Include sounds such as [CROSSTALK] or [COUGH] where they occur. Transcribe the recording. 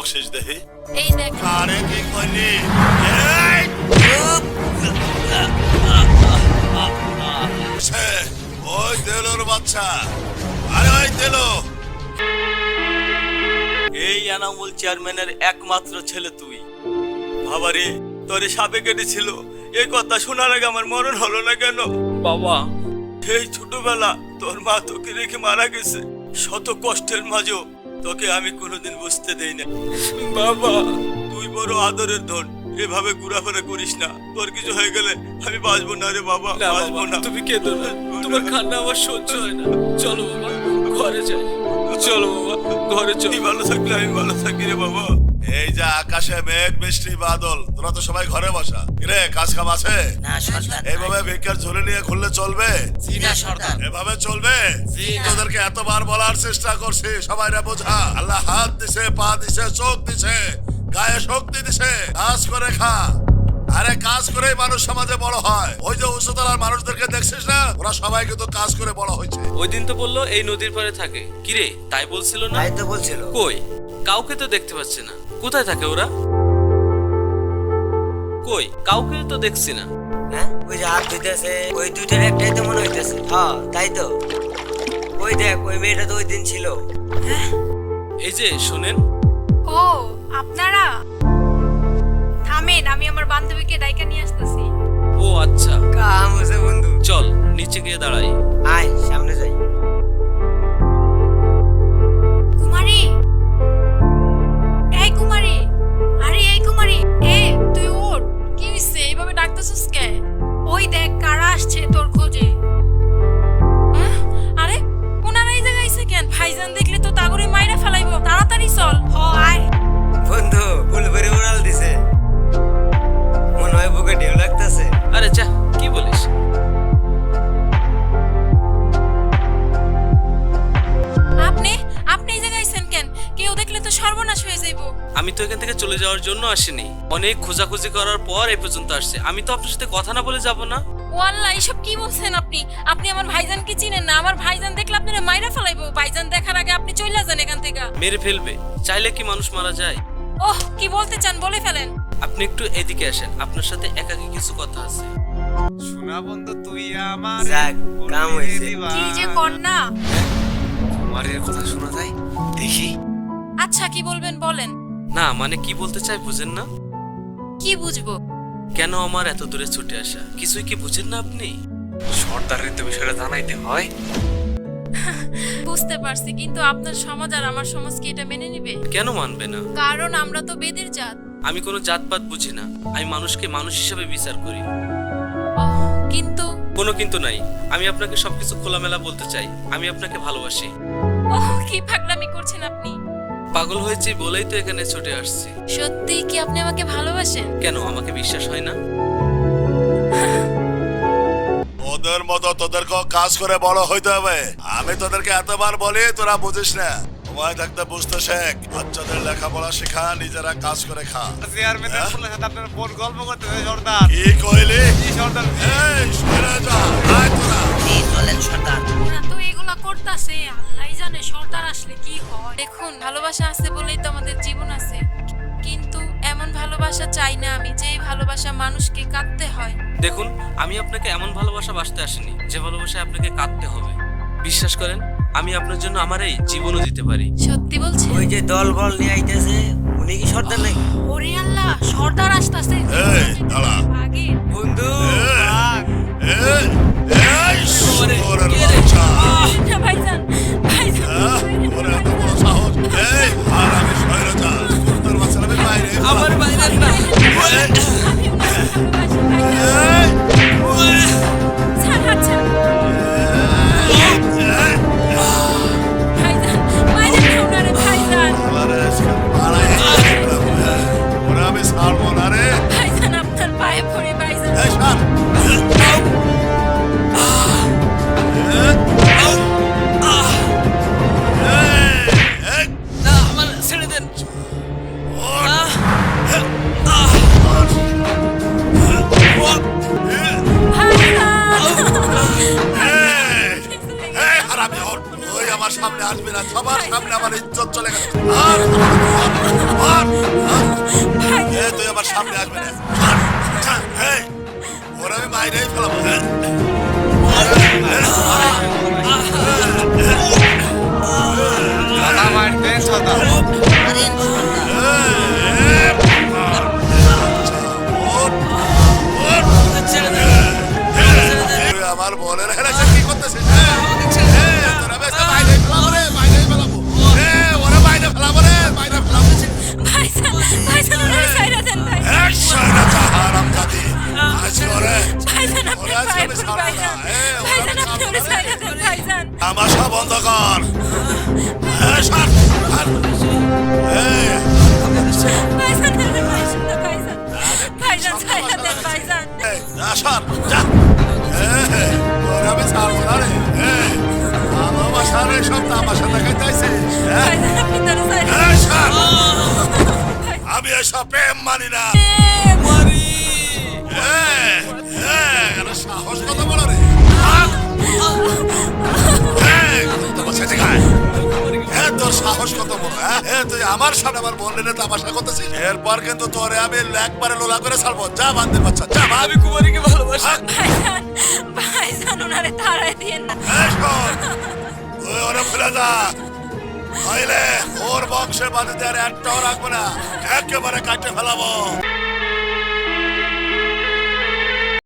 বকশিস দেহি এই দেখ আরে কি! সে, ওই দেলোর বাচ্চা আরে ওই দেলো এই এনামুল চেয়ারম্যানের একমাত্র ছেলে তুই। বাবারে তোরে সাপে কেটেছিল এই কথা শোনার আগে আমার মরণ হলো না কেন? বাবা সেই ছোটবেলা তোর মা তোকে রেখে মারা গেছে। শত কষ্টের মাঝেও তোকে আমি কোনোদিন বুঝতে দেই না বাবা তুই বড় আদরের ধন। এভাবে ঘোরাফেরা করিস না। তোর কিছু হয়ে গেলে আমি বাঁচবো না রে বাবা বাঁচবো না। তুমি কেঁদো না। তোমার কান্না আমার সহ্য হয় না। চলো বাবা ঘরে যাই। চলো বাবা ঘরে চলো। ভালো থাকলে আমি ভালো থাকি রে বাবা। এই যে আকাশে মেঘ বৃষ্টি বাদল তোরা তো সবাই ঘরে বসা। রে কাজ কাম আছে? না সর্দার এইভাবে ভিক্ষার ঝুলে নিয়ে খুললে চলবে? জি না সর্দার। এভাবে চলবে? জি তোদেরকে এতবার বলার চেষ্টা করছি সবাই রে বোঝা। আল্লাহ হাত দিছে পা দিছে চোখ দিছে গায়ে শক্তি দিছে। কাজ করে খা। আরে কাজ করেই মানুষ সমাজে বড় হয়। ওই যে উচ্চতলার মানুষদেরকে দেখছিস না? ওরা সবাই কিন্তু কাজ করে বড় হয়েছে। ওই দিন তো বলল এই নদীর পাড়ে থাকে। কিরে তাই বলছিল না? তাই তো বলছিল। কই? কাউকে তো দেখতে পাচ্ছি না। কোথায় থাকে ওরা? কই? কাউকে তো দেখছি না। হ্যাঁ? ওই যে হাত ধুইতেছে ওই দুইটার একটাই তো মনে হইতেছে। হ্যাঁ তাই তো। ওই দেখ ওই মেয়েটা তো ওই দিন ছিল। এই যে শুনেন। ও আপনারা? থামেন আমি আমার বান্ধবীকে ডাইকা নিয়ে আসতেছি। ও আচ্ছা। কাম হয়েছে বন্ধু। চল নিচে গিয়ে দাঁড়াই। আয় সামনে যাই। যাওয়ার জন্য আসিনি। অনেক খোঁজাখুঁজি করার পর এই পর্যন্ত আসছে। আমি তো আপনার সাথে কথা না বলে যাব না। ও আল্লাহ এসব কি বলছেন আপনি? আপনি আমার ভাইজানকে চিনেন না। আমার ভাইজান দেখলে আপনারা মাইরা ফেলাইবো। ভাইজান দেখার আগে আপনি চলে যান এখান থেকে। মেরে ফেলবে। চাইলে কি মানুষ মারা যায়? ওহ কি বলতে চান বলে ফেলেন। আপনি একটু এদিকে আসেন। আপনার সাথে একাকি কিছু কথা আছে। শোনা বন্ধু তুই আমার যাক, কাম হইছে। কি যে কন্যা। কুমারের কথা শোনা যায়? দেখি। আচ্ছা কি বলবেন বলেন। না মানে কি বলতে চাই বুঝেন না? কি বুঝব? কেন আমার এত দূরে ছুটে আসা? কিছুই কি বুঝেন না আপনি? সর্দারের তো বিষয়টা জানাইতে হয়। [LAUGHS] বুঝতে পারছি কিন্তু আপনার সমাজ আর আমার সমাজ কি এটা মেনে নিবে? কেন মানবে না? কারণ আমরা তো বেদের জাত। আমি কোনো জাতপাত বুঝি না। আমি মানুষকে মানুষ হিসাবে বিচার করি। কিন্তু? কোনো কিন্তু নাই। আমি আপনাকে সবকিছু খোলামেলা বলতে চাই। আমি আপনাকে ভালোবাসি। ওহ কি পাগলামি করছেন আপনি? পাগল হয়েছি বলেই তো এখানে ছুটে আসছি। সত্যি কি আপনি আমাকে ভালোবাসেন? কেন আমাকে বিশ্বাস হয় না? ওদের মতো তোদেরকেও কাজ করে বড় হইতে হবে। আমি তোদেরকে এতবার বলি তোরা বুঝিস না। সময় থাকতে বুঝতে শেখ। বাচ্চাদের লেখাপড়া শেখা নিজেরা কাজ করে খা। চেয়ারম্যানের হ্যাঁ? সাথে আপনার বোন গল্প করতেছে সর্দার কি কইলি? কি সর্দার ভালোবাসা আছে বলেই তো আমাদের জীবন আছে। কিন্তু এমন ভালোবাসা চাই না আমি যেই ভালোবাসা মানুষকে কাঁদতে হয়। দেখুন আমি আপনাকে এমন ভালোবাসা বাসতে আসিনি যে ভালোবাসায় আপনাকে কাঁদতে হবে। বিশ্বাস করেন আমি আপনার জন্য আমার এই জীবনও দিতে পারি। সত্যি বলছে ওই যে দল বল নিয়ে আইতেছে উনি কি সর্দার নাকি? ওরে আল্লাহ সর্দার আসতাছে। এই, দাঁড়া। আগে বন্ধু এই, এই, বাচ্চা। না ভাইজান ভাইজান। আসবি না সবার সামনে আমার ইজ্জত চলে গেছে। আর, তুই আমার সামনে আসবি না। ওরা আমি বাইরেই ফেলাবো তুই আমার বোনের হেরে বন্ধ কর। সাহস কত বড় হ্যাঁ? এ, তুই আমার সামনে আমার বোনের তামাশা করতেছিস? এরপর কিন্তু তোরে আমি একবারে লোলা করে ছাড়বো। যা বান্ধে বাচ্চা যা। আমি কুমারীকে ভালোবাসি। ভাই জানো না রে তারাই না। শোন, তুই ওরে ফেলে যা। নইলে ওর বংশে বাদে আর একটাও রাখব না। একেবারে কাটে ফেলাবো।